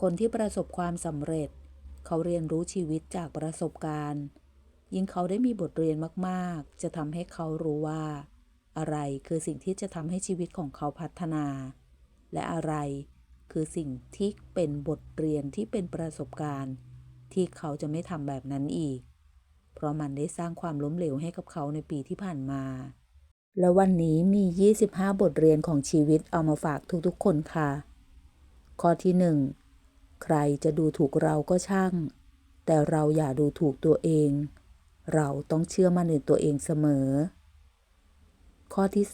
คนที่ประสบความสำเร็จ เขาเรียนรู้ชีวิตจากประสบการณ์ ยิ่งเขาได้มีบทเรียนมากๆ จะทำให้เขารู้ว่า อะไรคือสิ่งที่จะทำให้ชีวิตของเขาพัฒนา และอะไรคือสิ่งที่เป็นบทเรียนที่เป็นประสบการณ์ ที่เขาจะไม่ทำแบบนั้นอีก เพราะมันได้สร้างความล้มเหลวให้กับเขาในปีที่ผ่านมา และวันนี้มี 25 บทเรียนของชีวิตเอามาฝากทุกๆ คนค่ะ ข้อที่ 1 ใครจะดูถูกเราก็ช่าง แต่เราอย่าดูถูกตัวเอง เราต้องเชื่อมั่นในตัวเองเสมอ ข้อที่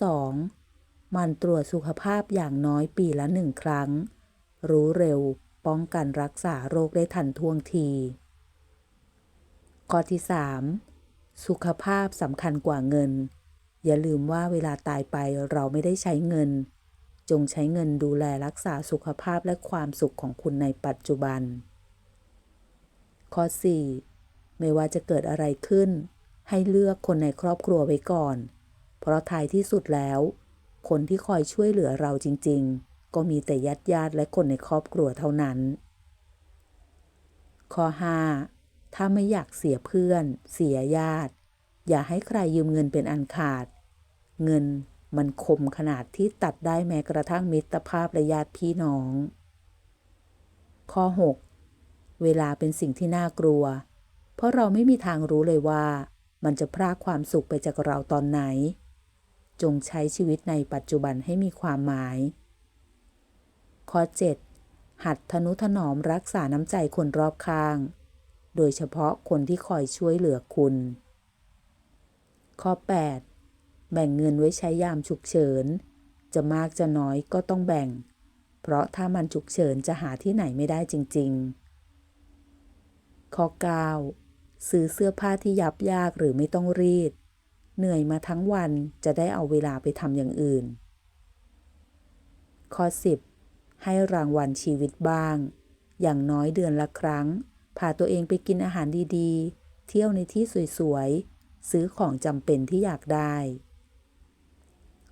2มันตรวจสุขภาพอย่างน้อยปีละหนึ่งครั้ง รู้เร็วป้องกันรักษาโรคได้ทันท่วงที ข้อที่ 3 สุขภาพสำคัญกว่าเงิน อย่าลืมว่าเวลาตายไปเราไม่ได้ใช้เงิน จงใช้เงินดูแลรักษาสุขภาพและความสุขของคุณในปัจจุบัน ข้อ 4 ไม่ว่าจะเกิดอะไรขึ้น ให้เลือกคนในครอบครัวไว้ก่อน เพราะท้ายที่สุดแล้ว คนที่คอยช่วยเหลือเราจริง ๆ ก็มีแต่ญาติญาติและคนในครอบครัวเท่านั้น ข้อ 5 ถ้าไม่อยากเสียเพื่อน เสียญาติ อย่าให้ใครยืมเงินเป็นอันขาด เงิน มันคมขนาดที่ตัดได้แม้กระทั่งมิตรภาพและญาติพี่น้อง ข้อ 6 เวลาเป็นสิ่งที่น่ากลัว เพราะเราไม่มีทางรู้เลยว่า มันจะพรากความสุขไปจากเราตอนไหน จงใช้ชีวิตในปัจจุบันให้มีความหมาย ข้อ 7 หัดทนุถนอมรักษาน้ำใจคนรอบข้าง โดยเฉพาะคนที่คอยช่วยเหลือคุณ ข้อ 8 แบ่งเงินไว้ใช้ยามฉุกเฉิน จะมากจะน้อยก็ต้องแบ่ง เพราะถ้ามันฉุกเฉินจะหาที่ไหนไม่ได้จริง ๆ ข้อ 9 ซื้อเสื้อผ้าที่ยับยากหรือไม่ต้องรีด เหนื่อยมาทั้งวันจะได้เอาเวลาไปทำอย่างอื่น ข้อ 10 ให้รางวัลชีวิตบ้าง อย่างน้อยเดือนละครั้งพาตัวเองไปกินอาหารดีๆ เที่ยวในที่สวยๆ ซื้อของจำเป็นที่อยากได้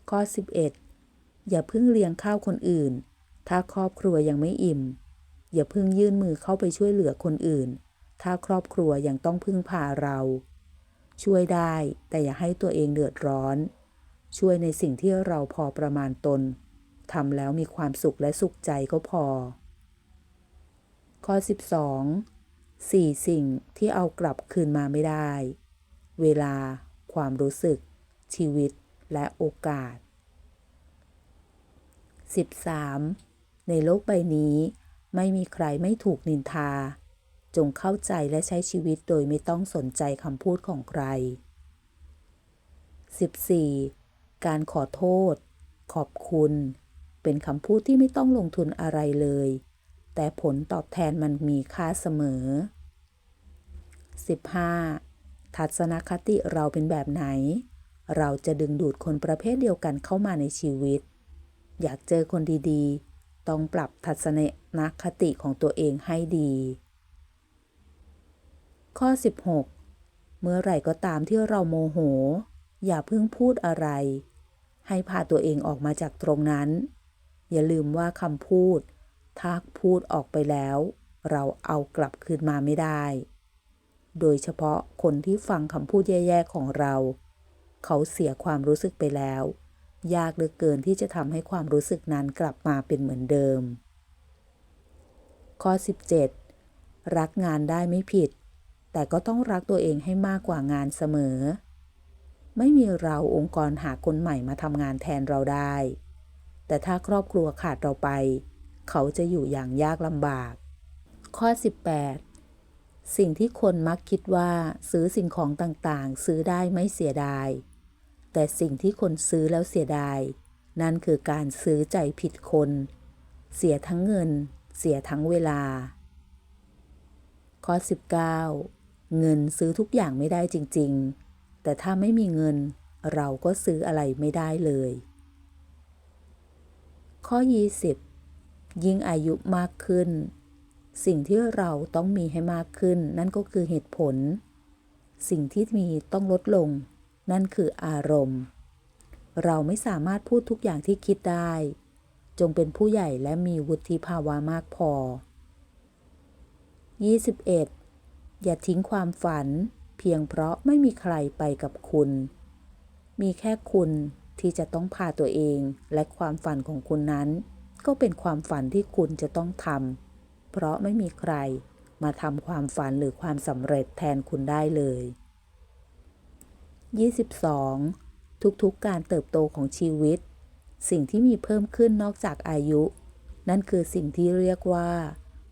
ข้อ 11 อย่าเพิ่งเลี้ยงข้าวคนอื่น ถ้าครอบครัวยังไม่อิ่ม อย่าเพิ่งยื่นมือเข้าไปช่วยเหลือคนอื่น ถ้าครอบครัวยังต้องพึ่งพาเรา ช่วยได้แต่อย่าให้ตัวเองเดือดร้อน ช่วยในสิ่งที่เราพอประมาณตนทำแล้วมีความสุขและสุขใจก็พอ ข้อ 12 4สิ่งที่เอากลับคืนมาไม่ได้ เวลา ความรู้สึก ชีวิต และโอกาส 13. ในโลกใบนี้ ไม่มีใครไม่ถูกนินทา จงเข้าใจและใช้ชีวิตโดยไม่ต้องสนใจคำพูดของใคร 14. การขอโทษ ขอบคุณ เป็นคำพูดที่ไม่ต้องลงทุนอะไรเลย แต่ผลตอบแทนมันมีค่าเสมอ 15. ทัศนคติเราเป็นแบบไหน เราจะดึงดูดคนประเภทเดียวกันเข้ามาในชีวิต อยากเจอคนดีๆ ต้องปรับทัศนคติของตัวเองให้ดี ข้อ 16 เมื่อไหร่ก็ตามที่เราโมโห อย่าเพิ่งพูดอะไร ให้พาตัวเองออกมาจากตรงนั้น อย่าลืมว่าคำพูด ถ้าพูดออกไปแล้ว เราเอากลับคืนมาไม่ได้ โดยเฉพาะคนที่ฟังคำพูดแย่ๆของเรา เขาเสียความรู้สึกไปแล้ว ยากเหลือเกินที่จะทำให้ความรู้สึกนั้นกลับมาเป็นเหมือนเดิม ข้อ 17 รักงานได้ไม่ผิด แต่ก็ต้องรักตัวเองให้มากกว่างานเสมอ ไม่มีเราองค์กรหาคนใหม่มาทำงานแทนเราได้ แต่ถ้าครอบครัวขาดเราไป เขาจะอยู่อย่างยากลำบาก ข้อ 18 สิ่งที่คนมักคิดว่าซื้อสิ่งของต่างๆ ซื้อได้ไม่เสียดาย แต่สิ่งที่คนซื้อแล้วเสียดาย นั่นคือการซื้อใจผิดคน เสียทั้งเงิน เสียทั้งเวลา ข้อ 19 เงินซื้อทุกอย่างไม่ได้จริง ๆ แต่ถ้าไม่มีเงินเราก็ซื้ออะไรไม่ได้เลย ข้อ 20 ยิ่งอายุมากขึ้น สิ่งที่เราต้องมีให้มากขึ้น นั่นก็คือเหตุผล สิ่งที่มีต้องลดลง นั่นคืออารมณ์ เราไม่สามารถพูดทุกอย่างที่คิดได้ จงเป็นผู้ใหญ่และมีวุฒิภาวะมากพอ 21. อย่าทิ้งความฝัน เพียงเพราะไม่มีใครไปกับคุณ มีแค่คุณที่จะต้องพาตัวเองและความฝันของคุณนั้น ก็เป็นความฝันที่คุณจะต้องทำ เพราะไม่มีใคร มาทำความฝันหรือความสำเร็จแทนคุณได้เลย 22. ทุกๆการเติบโตของชีวิต สิ่งที่มีเพิ่มขึ้นนอกจากอายุ นั่นคือสิ่งที่เรียกว่า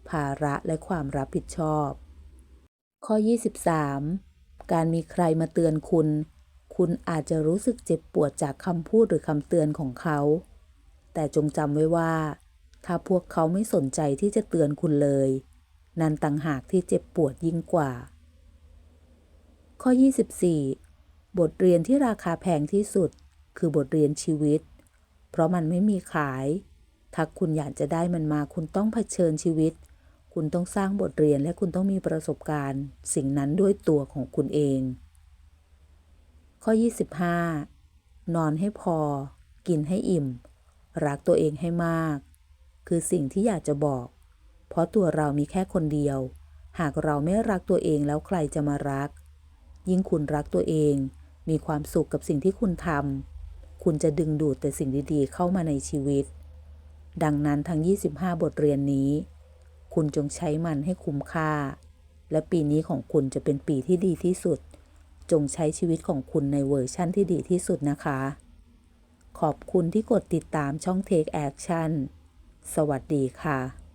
ภาระและความรับผิดชอบ ข้อ 23 การมีใครมาเตือนคุณ คุณอาจจะรู้สึกเจ็บปวดจากคำพูดหรือคำเตือนของเขา แต่จงจำไว้ว่า ถ้าพวกเขาไม่สนใจที่จะเตือนคุณเลย นั่นต่างหากที่เจ็บปวดยิ่งกว่า ข้อ 24 บทเรียนที่ราคาแพงที่สุด คือบทเรียนชีวิต เพราะมันไม่มีขาย ถ้าคุณอยากจะได้มันมาคุณต้องเผชิญชีวิต คุณต้องสร้างบทเรียนและคุณต้องมีประสบการณ์ สิ่งนั้นด้วยตัวของคุณเอง ข้อ 25 นอนให้พอ กินให้อิ่ม รักตัวเองให้มาก คือสิ่งที่อยากจะบอก เพราะตัวเรามีแค่คนเดียว หากเราไม่รักตัวเองแล้วใครจะมารัก ยิ่งคุณรักตัวเอง มีความสุขกับสิ่งที่คุณทำคุณจะดึงดูดแต่สิ่งดีๆ เข้ามาในชีวิต ดังนั้นทั้ง 25 บทเรียนนี้ คุณจงใช้มันให้คุ้มค่า และปีนี้ของคุณจะเป็นปีที่ดีที่สุด จงใช้ชีวิตของคุณในเวอร์ชั่นที่ดีที่สุดนะคะ ขอบคุณที่กดติดตามช่อง Take Action สวัสดีค่ะ